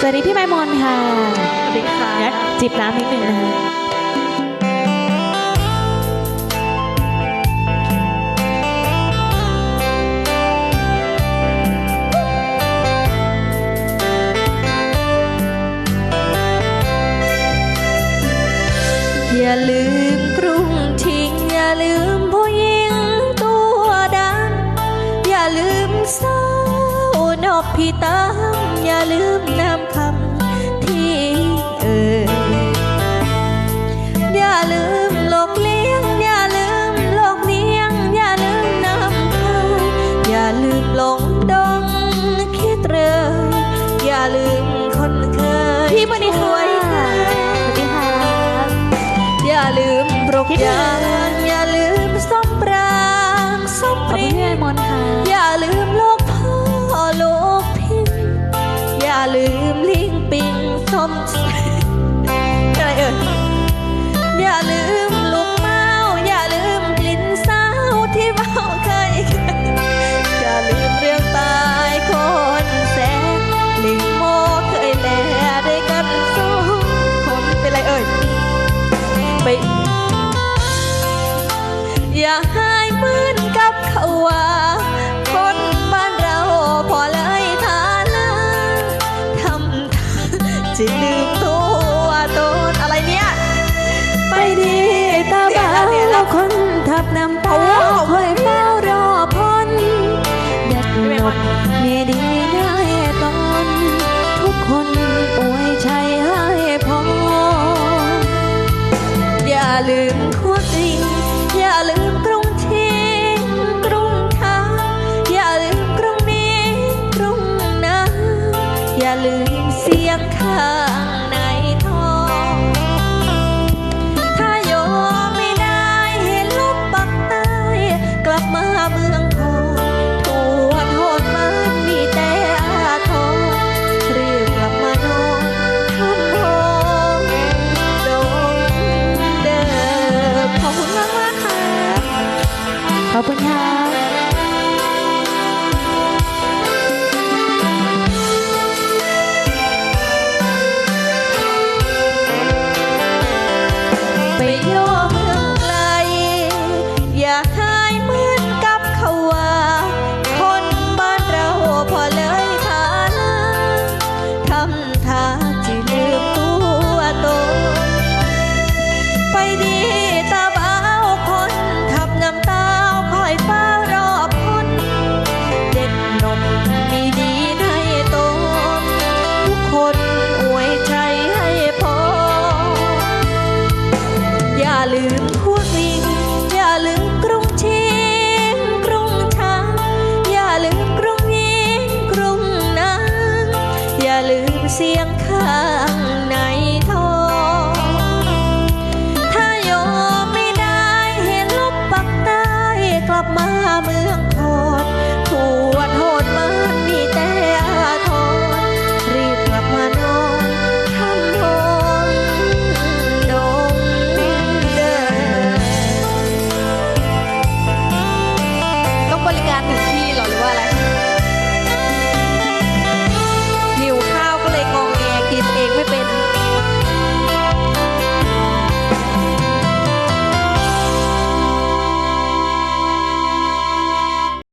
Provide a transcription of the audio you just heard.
สวัสดีพี่ไมมอนค่ะ สวัสดีค่ะเดี๋ยวจิบน้ำนิดหนึ่งนะคะอย่าลืมกรุงทิ้งอย่าลืมผู้หญิงตัวดำอย่าลืมสาวนอบพี่ตาม อย่าลืมนำคำที่เอ่ยอย่าลืมโลกเลี้ยง อย่าลืมโลกเลี้ยง อย่าลืมนำพาอย่าลืมหลงดงคิดเรยอย่าลืมคนเคยพี่สวัสดีค่ะช่วยหาสวัสดีค่ะอย่าลืมปลุกยางอย่าลืมส้มปรางส้มขปอบรีคุณพี่ไมมอนค่ะอย่าลืมโลก มอะไรเอ่ยอย่าลืมลูกเมาอย่าลืมกลิ่นสาวที่เมาเคยอย่าลืมเรื่องตายคนแสนลิงโมเคยแลได้กันสองคนเป็นไรเอ่ยไป ดีตาบ้าแล้วคนทับน้ำตาคอยเฝ้ารอพ้นเด็ดหนกมีดีได้ตอนทุกคนอวยชัยให้พออย่าลืมขวจริงอย่าลืม ลืม